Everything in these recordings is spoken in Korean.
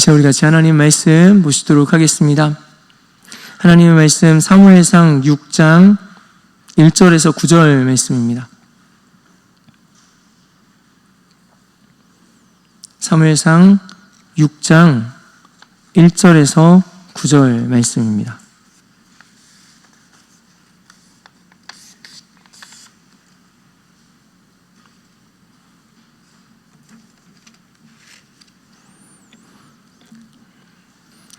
이제 우리 같이 하나님 말씀 보시도록 하겠습니다. 하나님의 말씀 사무엘상 6장 1절에서 9절 말씀입니다. 사무엘상 6장 1절에서 9절 말씀입니다.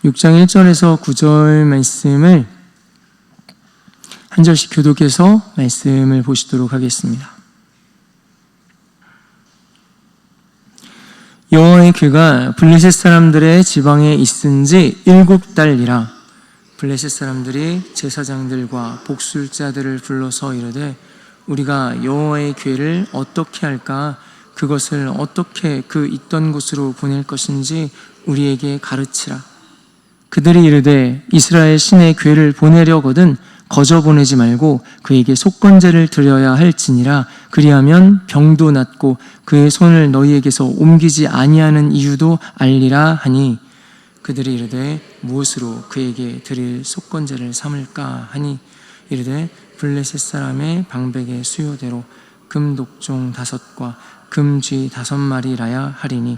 육장 1절에서 9절 말씀을 한 절씩 교독해서 말씀을 보시도록 하겠습니다. 여호와의 귀가 블레셋 사람들의 지방에 있은 지 일곱 달이라 블레셋 사람들이 제사장들과 복술자들을 불러서 이르되 우리가 여호와의 괴를 어떻게 할까 그것을 어떻게 그 있던 곳으로 보낼 것인지 우리에게 가르치라 그들이 이르되 이스라엘 신의 괴를 보내려거든 거저 보내지 말고 그에게 속건제를 드려야 할지니라. 그리하면 병도 낫고 그의 손을 너희에게서 옮기지 아니하는 이유도 알리라 하니 그들이 이르되 무엇으로 그에게 드릴 속건제를 삼을까 하니 이르되 블레셋 사람의 방백의 수요대로 금 독종 다섯과 금쥐 다섯 마리라야 하리니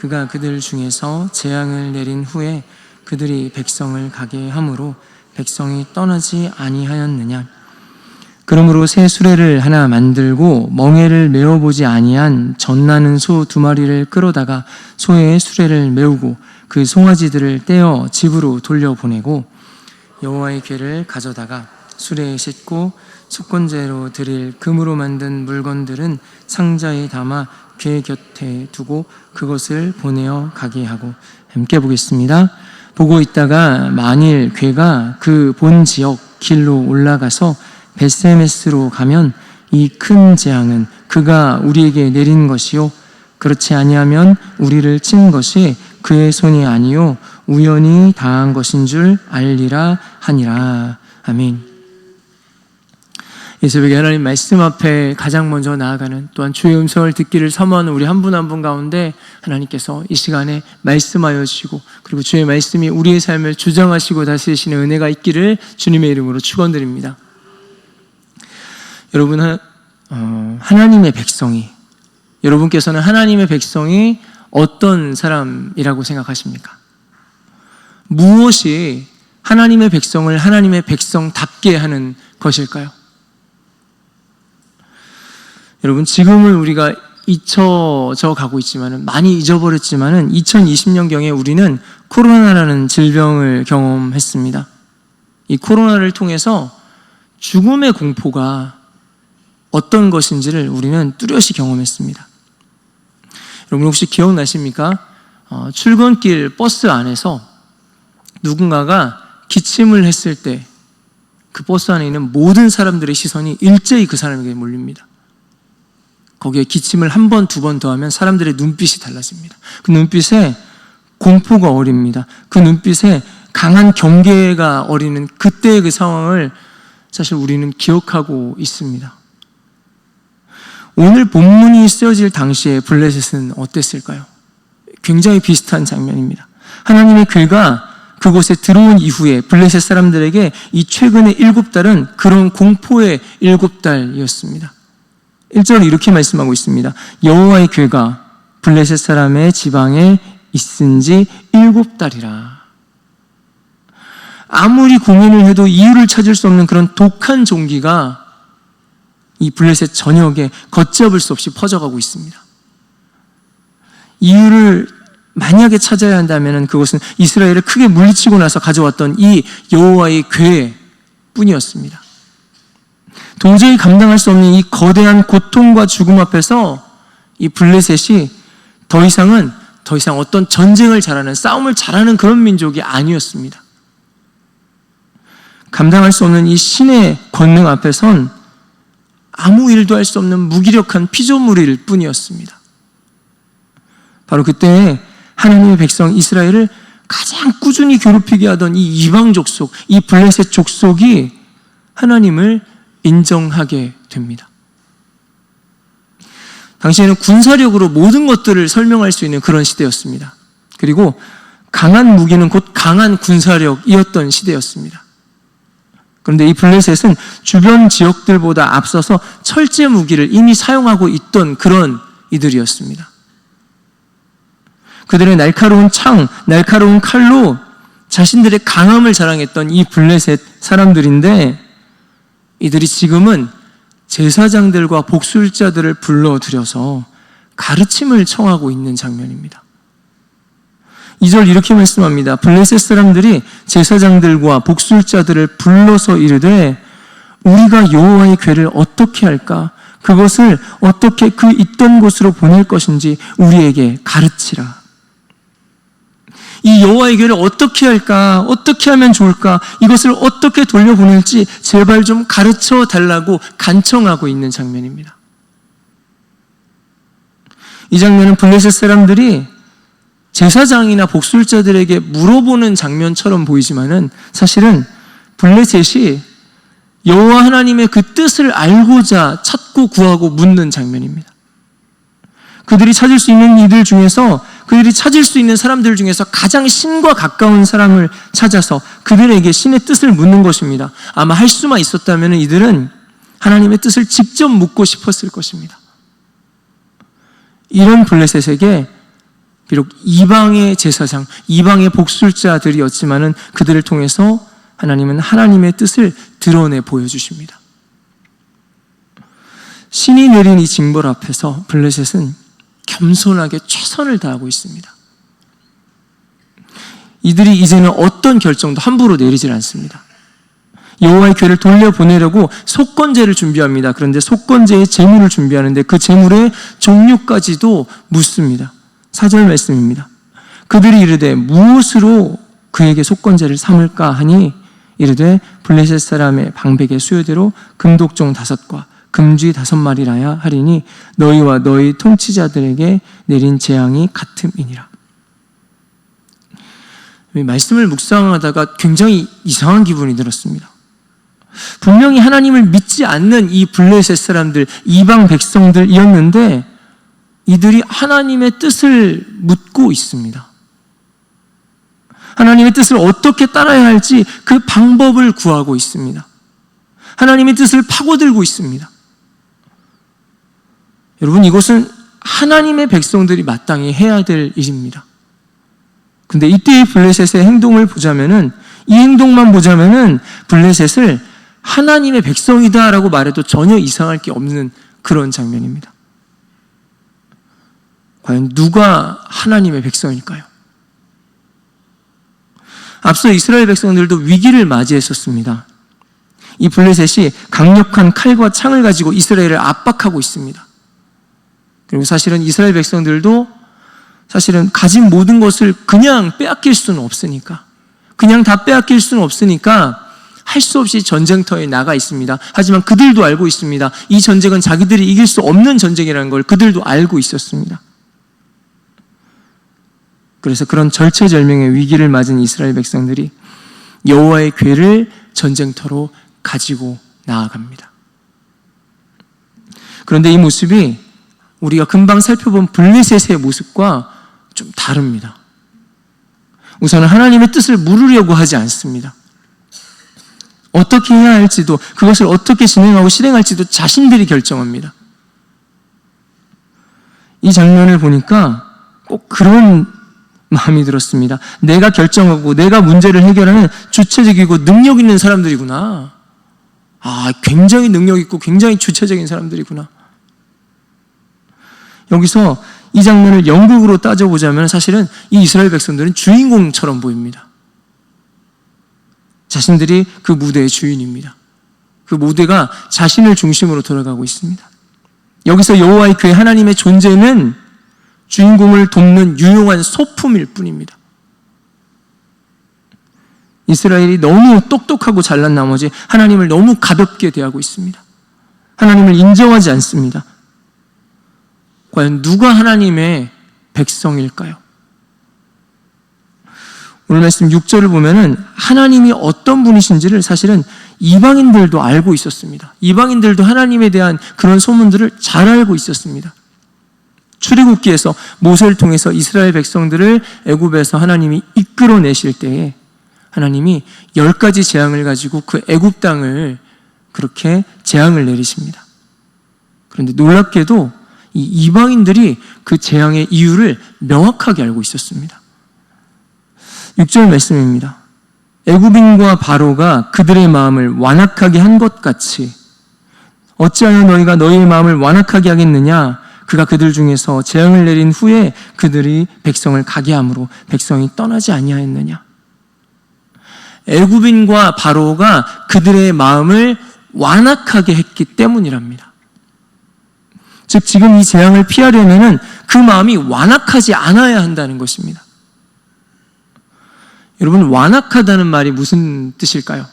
그가 그들 중에서 재앙을 내린 후에 그들이 백성을 가게 함으로 백성이 떠나지 아니하였느냐? 그러므로 새 수레를 하나 만들고 멍에를 메어보지 아니한 젖나는 소 두 마리를 끌어다가 소의 수레를 메우고 그 송아지들을 떼어 집으로 돌려보내고 여호와의 괴를 가져다가 수레에 싣고 속건제로 드릴 금으로 만든 물건들은 상자에 담아 괴 곁에 두고 그것을 보내어 가게 하고 함께 보겠습니다. 보고 있다가 만일 괴가 그 본 지역 길로 올라가서 베세메스로 가면 이 큰 재앙은 그가 우리에게 내린 것이요 그렇지 아니하면 우리를 친 것이 그의 손이 아니요 우연히 당한 것인 줄 알리라 하니라 아멘. 이 새벽에 하나님 말씀 앞에 가장 먼저 나아가는 또한 주의 음성을 듣기를 사모하는 우리 한 분 한 분 가운데 하나님께서 이 시간에 말씀하여 주시고 그리고 주의 말씀이 우리의 삶을 주장하시고 다스리시는 은혜가 있기를 주님의 이름으로 축원드립니다. 여러분 어, 하나님의 백성이 여러분께서는 하나님의 백성이 어떤 사람이라고 생각하십니까? 무엇이 하나님의 백성을 하나님의 백성답게 하는 것일까요? 여러분 지금은 우리가 잊혀져 가고 있지만은 많이 잊어버렸지만은 2020년경에 우리는 코로나라는 질병을 경험했습니다. 이 코로나를 통해서 죽음의 공포가 어떤 것인지를 우리는 뚜렷이 경험했습니다. 여러분 혹시 기억나십니까? 어, 출근길 버스 안에서 누군가가 기침을 했을 때 그 버스 안에 있는 모든 사람들의 시선이 일제히 그 사람에게 몰립니다. 거기에 기침을 한 번, 두 번 더 하면 사람들의 눈빛이 달라집니다. 그 눈빛에 공포가 어립니다. 그 눈빛에 강한 경계가 어리는 그때의 그 상황을 사실 우리는 기억하고 있습니다. 오늘 본문이 쓰여질 당시에 블레셋은 어땠을까요? 굉장히 비슷한 장면입니다. 하나님의 괴가 그곳에 들어온 이후에 블레셋 사람들에게 이 최근의 일곱 달은 그런 공포의 일곱 달이었습니다. 1절은 이렇게 말씀하고 있습니다. 여호와의 괴가 블레셋 사람의 지방에 있은 지 일곱 달이라. 아무리 고민을 해도 이유를 찾을 수 없는 그런 독한 종기가 이 블레셋 전역에 걷잡을 수 없이 퍼져가고 있습니다. 이유를 만약에 찾아야 한다면 그것은 이스라엘을 크게 물리치고 나서 가져왔던 이 여호와의 괴 뿐이었습니다. 도저히 감당할 수 없는 이 거대한 고통과 죽음 앞에서 이 블레셋이 더 이상은 더 이상 어떤 전쟁을 잘하는 싸움을 잘하는 그런 민족이 아니었습니다. 감당할 수 없는 이 신의 권능 앞에선 아무 일도 할 수 없는 무기력한 피조물일 뿐이었습니다. 바로 그때 하나님의 백성 이스라엘을 가장 꾸준히 괴롭히게 하던 이 이방 족 속, 이 블레셋 족속이 하나님을 인정하게 됩니다. 당시에는 군사력으로 모든 것들을 설명할 수 있는 그런 시대였습니다. 그리고 강한 무기는 곧 강한 군사력이었던 시대였습니다. 그런데 이 블레셋은 주변 지역들보다 앞서서 철제 무기를 이미 사용하고 있던 그런 이들이었습니다. 그들의 날카로운 창, 날카로운 칼로 자신들의 강함을 자랑했던 이 블레셋 사람들인데 이들이 지금은 제사장들과 복술자들을 불러들여서 가르침을 청하고 있는 장면입니다. 2절 이렇게 말씀합니다. 블레셋 사람들이 제사장들과 복술자들을 불러서 이르되 우리가 여호와의 괴를 어떻게 할까? 그것을 어떻게 그 있던 곳으로 보낼 것인지 우리에게 가르치라. 이 여호와의 괴를 어떻게 할까? 어떻게 하면 좋을까? 이것을 어떻게 돌려보낼지 제발 좀 가르쳐 달라고 간청하고 있는 장면입니다. 이 장면은 블레셋 사람들이 제사장이나 복술자들에게 물어보는 장면처럼 보이지만은 사실은 블레셋이 여호와 하나님의 그 뜻을 알고자 찾고 구하고 묻는 장면입니다. 그들이 찾을 수 있는 이들 중에서 그들이 찾을 수 있는 사람들 중에서 가장 신과 가까운 사람을 찾아서 그들에게 신의 뜻을 묻는 것입니다. 아마 할 수만 있었다면 이들은 하나님의 뜻을 직접 묻고 싶었을 것입니다. 이런 블레셋에게 비록 이방의 제사장, 이방의 복술자들이었지만은 그들을 통해서 하나님은 하나님의 뜻을 드러내 보여주십니다. 신이 내린 이 징벌 앞에서 블레셋은 겸손하게 최선을 다하고 있습니다. 이들이 이제는 어떤 결정도 함부로 내리질 않습니다. 여호와의 괴를 돌려보내려고 속건제를 준비합니다. 그런데 속건제의 제물을 준비하는데 그 제물의 종류까지도 묻습니다. 사절 말씀입니다. 그들이 이르되 무엇으로 그에게 속건제를 삼을까 하니 이르되 블레셋 사람의 방백의 수요대로 금독종 다섯과 금쥐 다섯 마리라야 하리니 너희와 너희 통치자들에게 내린 재앙이 같음이니라. 말씀을 묵상하다가 굉장히 이상한 기분이 들었습니다. 분명히 하나님을 믿지 않는 이 블레셋 사람들, 이방 백성들이었는데 이들이 하나님의 뜻을 묻고 있습니다. 하나님의 뜻을 어떻게 따라야 할지 그 방법을 구하고 있습니다. 하나님의 뜻을 파고들고 있습니다. 여러분, 이것은 하나님의 백성들이 마땅히 해야 될 일입니다. 근데 이때의 블레셋의 행동을 보자면은, 이 행동만 보자면은 블레셋을 하나님의 백성이다라고 말해도 전혀 이상할 게 없는 그런 장면입니다. 과연 누가 하나님의 백성일까요? 앞서 이스라엘 백성들도 위기를 맞이했었습니다. 이 블레셋이 강력한 칼과 창을 가지고 이스라엘을 압박하고 있습니다. 그리고 사실은 이스라엘 백성들도 사실은 가진 모든 것을 그냥 빼앗길 수는 없으니까, 그냥 다 빼앗길 수는 없으니까 할 수 없이 전쟁터에 나가 있습니다. 하지만 그들도 알고 있습니다. 이 전쟁은 자기들이 이길 수 없는 전쟁이라는 걸 그들도 알고 있었습니다. 그래서 그런 절체절명의 위기를 맞은 이스라엘 백성들이 여호와의 괴를 전쟁터로 가지고 나아갑니다. 그런데 이 모습이 우리가 금방 살펴본 블레셋의 모습과 좀 다릅니다. 우선은 하나님의 뜻을 물으려고 하지 않습니다. 어떻게 해야 할지도 그것을 어떻게 진행하고 실행할지도 자신들이 결정합니다. 이 장면을 보니까 꼭 그런 마음이 들었습니다. 내가 결정하고 내가 문제를 해결하는 주체적이고 능력 있는 사람들이구나. 아, 굉장히 능력 있고 굉장히 주체적인 사람들이구나. 여기서 이 장면을 연극으로 따져보자면 사실은 이 이스라엘 백성들은 주인공처럼 보입니다. 자신들이 그 무대의 주인입니다. 그 무대가 자신을 중심으로 돌아가고 있습니다. 여기서 여호와의 교회 하나님의 존재는 주인공을 돕는 유용한 소품일 뿐입니다. 이스라엘이 너무 똑똑하고 잘난 나머지 하나님을 너무 가볍게 대하고 있습니다. 하나님을 인정하지 않습니다. 과연 누가 하나님의 백성일까요? 오늘 말씀 6절을 보면은 하나님이 어떤 분이신지를 사실은 이방인들도 알고 있었습니다. 이방인들도 하나님에 대한 그런 소문들을 잘 알고 있었습니다. 출애굽기에서 모세를 통해서 이스라엘 백성들을 애굽에서 하나님이 이끌어 내실 때에 하나님이 열 가지 재앙을 가지고 그 애굽 땅을 그렇게 재앙을 내리십니다. 그런데 놀랍게도 이 이방인들이 그 재앙의 이유를 명확하게 알고 있었습니다. 6절 말씀입니다. 애굽인과 바로가 그들의 마음을 완악하게 한 것 같이 어찌하여 너희가 너희의 마음을 완악하게 하겠느냐 그가 그들 중에서 재앙을 내린 후에 그들이 백성을 가게 함으로 백성이 떠나지 아니하였느냐 애굽인과 바로가 그들의 마음을 완악하게 했기 때문이랍니다. 즉 지금 이 재앙을 피하려면은 그 마음이 완악하지 않아야 한다는 것입니다. 여러분 완악하다는 말이 무슨 뜻일까요?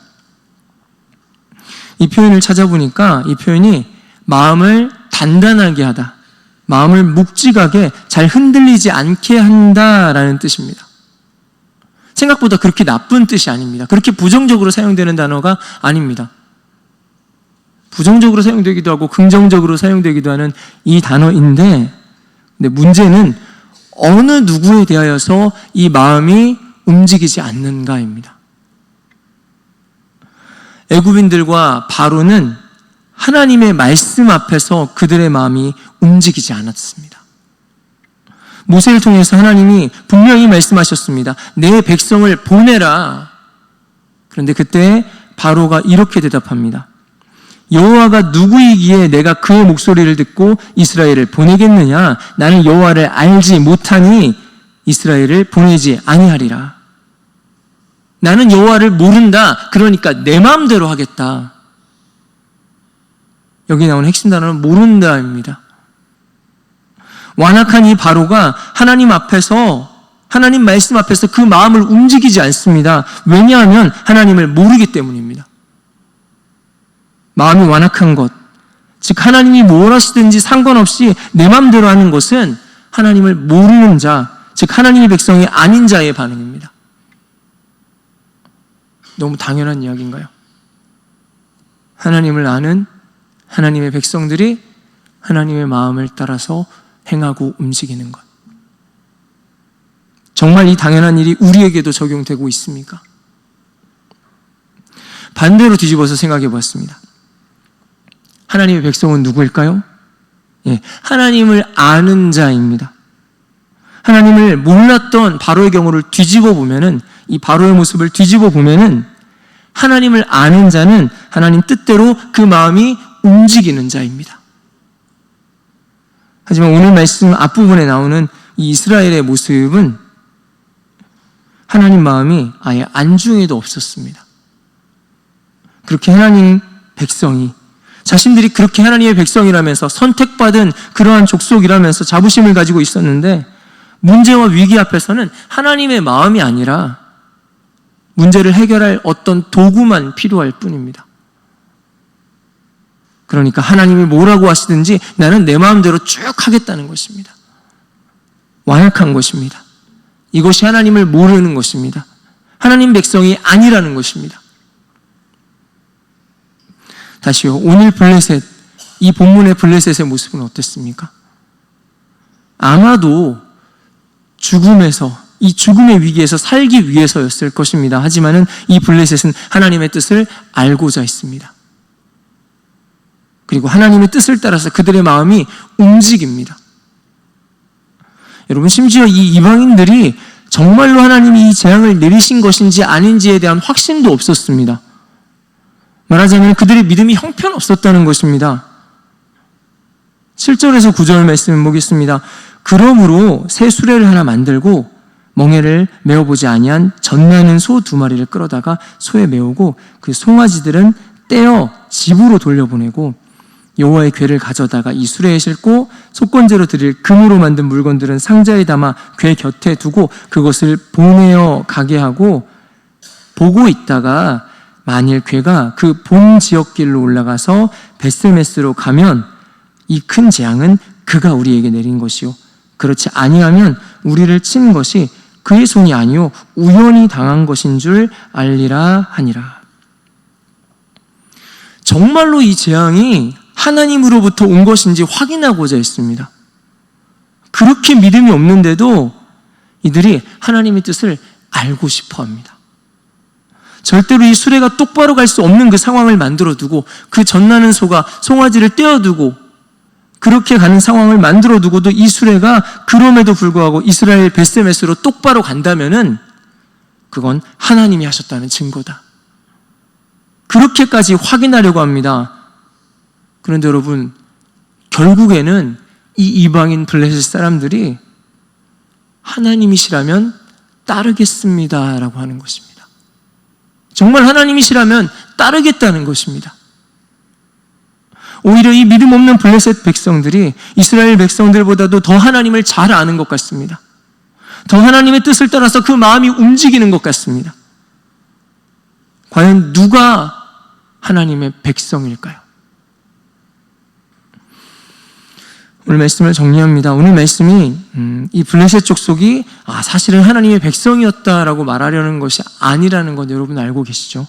이 표현을 찾아보니까 이 표현이 마음을 단단하게 하다, 마음을 묵직하게 잘 흔들리지 않게 한다라는 뜻입니다. 생각보다 그렇게 나쁜 뜻이 아닙니다. 그렇게 부정적으로 사용되는 단어가 아닙니다. 부정적으로 사용되기도 하고 긍정적으로 사용되기도 하는 이 단어인데, 근데 문제는 어느 누구에 대하여서 이 마음이 움직이지 않는가입니다. 애굽인들과 바로는 하나님의 말씀 앞에서 그들의 마음이 움직이지 않았습니다. 모세를 통해서 하나님이 분명히 말씀하셨습니다. 내 백성을 보내라. 그런데 그때 바로가 이렇게 대답합니다. 여호와가 누구이기에 내가 그의 목소리를 듣고 이스라엘을 보내겠느냐? 나는 여호와를 알지 못하니 이스라엘을 보내지 아니하리라. 나는 여호와를 모른다. 그러니까 내 마음대로 하겠다. 여기 나오는 핵심 단어는 모른다입니다. 완악한 이 바로가 하나님 앞에서 하나님 말씀 앞에서 그 마음을 움직이지 않습니다. 왜냐하면 하나님을 모르기 때문입니다. 마음이 완악한 것, 즉 하나님이 뭘 하시든지 상관없이 내 마음대로 하는 것은 하나님을 모르는 자, 즉 하나님의 백성이 아닌 자의 반응입니다. 너무 당연한 이야기인가요? 하나님을 아는 하나님의 백성들이 하나님의 마음을 따라서 행하고 움직이는 것. 정말 이 당연한 일이 우리에게도 적용되고 있습니까? 반대로 뒤집어서 생각해 보았습니다. 하나님의 백성은 누구일까요? 예, 하나님을 아는 자입니다. 하나님을 몰랐던 바로의 경우를 뒤집어 보면은 이 바로의 모습을 뒤집어 보면은 하나님을 아는 자는 하나님 뜻대로 그 마음이 움직이는 자입니다. 하지만 오늘 말씀 앞부분에 나오는 이 이스라엘의 모습은 하나님 마음이 아예 안중에도 없었습니다. 그렇게 하나님 백성이 자신들이 그렇게 하나님의 백성이라면서 선택받은 그러한 족속이라면서 자부심을 가지고 있었는데 문제와 위기 앞에서는 하나님의 마음이 아니라 문제를 해결할 어떤 도구만 필요할 뿐입니다. 그러니까 하나님이 뭐라고 하시든지 나는 내 마음대로 쭉 하겠다는 것입니다. 완악한 것입니다. 이것이 하나님을 모르는 것입니다. 하나님 백성이 아니라는 것입니다. 다시요. 오늘 블레셋, 이 본문의 블레셋의 모습은 어땠습니까? 아마도 죽음에서, 이 죽음의 위기에서 살기 위해서였을 것입니다. 하지만은 이 블레셋은 하나님의 뜻을 알고자 했습니다. 그리고 하나님의 뜻을 따라서 그들의 마음이 움직입니다. 여러분, 심지어 이 이방인들이 정말로 하나님이 이 재앙을 내리신 것인지 아닌지에 대한 확신도 없었습니다. 말하자면 그들의 믿음이 형편없었다는 것입니다. 7절에서 9절 말씀을 보겠습니다. 그러므로 새 수레를 하나 만들고 멍에를 메어보지 아니한 전나는 소 두 마리를 끌어다가 소에 메우고 그 송아지들은 떼어 집으로 돌려보내고 여호와의 궤를 가져다가 이 수레에 싣고 속건제로 드릴 금으로 만든 물건들은 상자에 담아 궤 곁에 두고 그것을 보내어 가게 하고 보고 있다가 만일 궤가 그 본 지역길로 올라가서 베스메스로 가면 이 큰 재앙은 그가 우리에게 내린 것이요 그렇지 아니하면 우리를 친 것이 그의 손이 아니요 우연히 당한 것인 줄 알리라 하니라. 정말로 이 재앙이 하나님으로부터 온 것인지 확인하고자 했습니다. 그렇게 믿음이 없는데도 이들이 하나님의 뜻을 알고 싶어 합니다. 절대로 이 수레가 똑바로 갈 수 없는 그 상황을 만들어 두고 그 전나는 소가 송아지를 떼어두고 그렇게 가는 상황을 만들어 두고도 이 수레가 그럼에도 불구하고 이스라엘 베세메스로 똑바로 간다면은 그건 하나님이 하셨다는 증거다. 그렇게까지 확인하려고 합니다. 그런데 여러분, 결국에는 이 이방인 블레셋 사람들이 하나님이시라면 따르겠습니다라고 하는 것입니다. 정말 하나님이시라면 따르겠다는 것입니다. 오히려 이 믿음 없는 블레셋 백성들이 이스라엘 백성들보다도 더 하나님을 잘 아는 것 같습니다. 더 하나님의 뜻을 따라서 그 마음이 움직이는 것 같습니다. 과연 누가 하나님의 백성일까요? 오늘 말씀을 정리합니다. 오늘 말씀이 음, 이 블레셋 족속이 아, 사실은 하나님의 백성이었다라고 말하려는 것이 아니라는 것 여러분 알고 계시죠?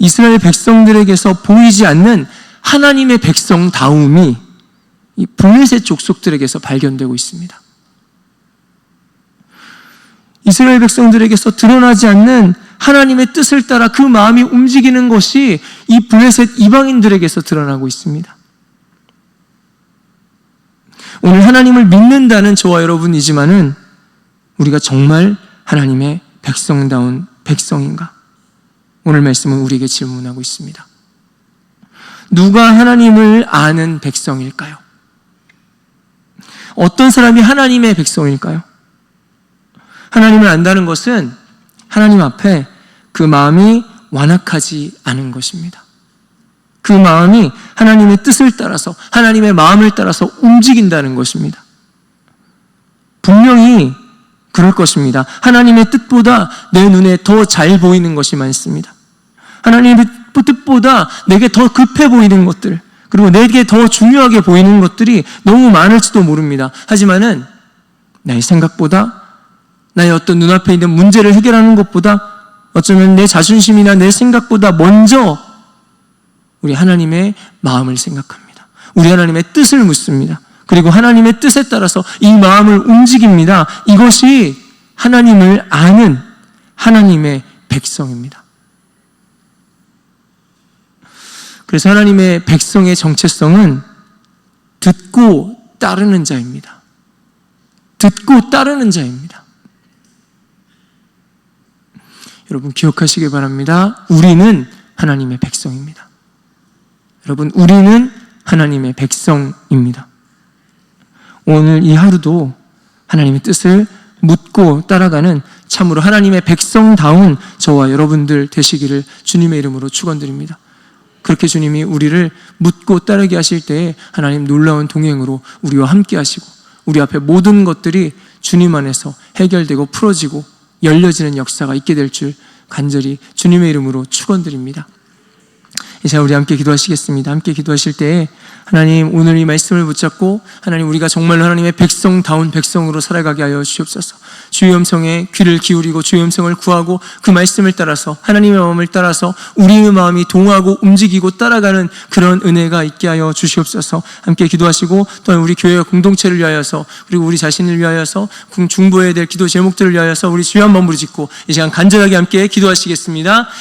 이스라엘 백성들에게서 보이지 않는 하나님의 백성다움이 이 블레셋 족속들에게서 발견되고 있습니다. 이스라엘 백성들에게서 드러나지 않는 하나님의 뜻을 따라 그 마음이 움직이는 것이 이 블레셋 이방인들에게서 드러나고 있습니다. 오늘 하나님을 믿는다는 저와 여러분이지만은 우리가 정말 하나님의 백성다운 백성인가? 오늘 말씀은 우리에게 질문하고 있습니다. 누가 하나님을 아는 백성일까요? 어떤 사람이 하나님의 백성일까요? 하나님을 안다는 것은 하나님 앞에 그 마음이 완악하지 않은 것입니다. 그 마음이 하나님의 뜻을 따라서 하나님의 마음을 따라서 움직인다는 것입니다. 분명히 그럴 것입니다. 하나님의 뜻보다 내 눈에 더 잘 보이는 것이 많습니다. 하나님의 뜻보다 내게 더 급해 보이는 것들, 그리고 내게 더 중요하게 보이는 것들이 너무 많을지도 모릅니다. 하지만은 나의 생각보다 나의 어떤 눈앞에 있는 문제를 해결하는 것보다 어쩌면 내 자존심이나 내 생각보다 먼저 우리 하나님의 마음을 생각합니다. 우리 하나님의 뜻을 묻습니다. 그리고 하나님의 뜻에 따라서 이 마음을 움직입니다. 이것이 하나님을 아는 하나님의 백성입니다. 그래서 하나님의 백성의 정체성은 듣고 따르는 자입니다. 듣고 따르는 자입니다. 여러분 기억하시기 바랍니다. 우리는 하나님의 백성입니다. 여러분, 우리는 하나님의 백성입니다. 오늘 이 하루도 하나님의 뜻을 묻고 따라가는 참으로 하나님의 백성다운 저와 여러분들 되시기를 주님의 이름으로 축원드립니다. 그렇게 주님이 우리를 묻고 따르게 하실 때에 하나님 놀라운 동행으로 우리와 함께 하시고 우리 앞에 모든 것들이 주님 안에서 해결되고 풀어지고 열려지는 역사가 있게 될 줄 간절히 주님의 이름으로 축원드립니다. 이제 우리 함께 기도하시겠습니다. 함께 기도하실 때 하나님 오늘 이 말씀을 붙잡고 하나님 우리가 정말로 하나님의 백성다운 백성으로 살아가게 하여 주옵소서. 주의 음성에 귀를 기울이고 주의 음성을 구하고 그 말씀을 따라서 하나님의 마음을 따라서 우리의 마음이 동하고 움직이고 따라가는 그런 은혜가 있게 하여 주시옵소서. 함께 기도하시고 또한 우리 교회 공동체를 위하여서 그리고 우리 자신을 위하여서 중보해야 될 기도 제목들을 위하여서 우리 주여 한번 부르짖고 이 시간 간절하게 함께 기도하시겠습니다.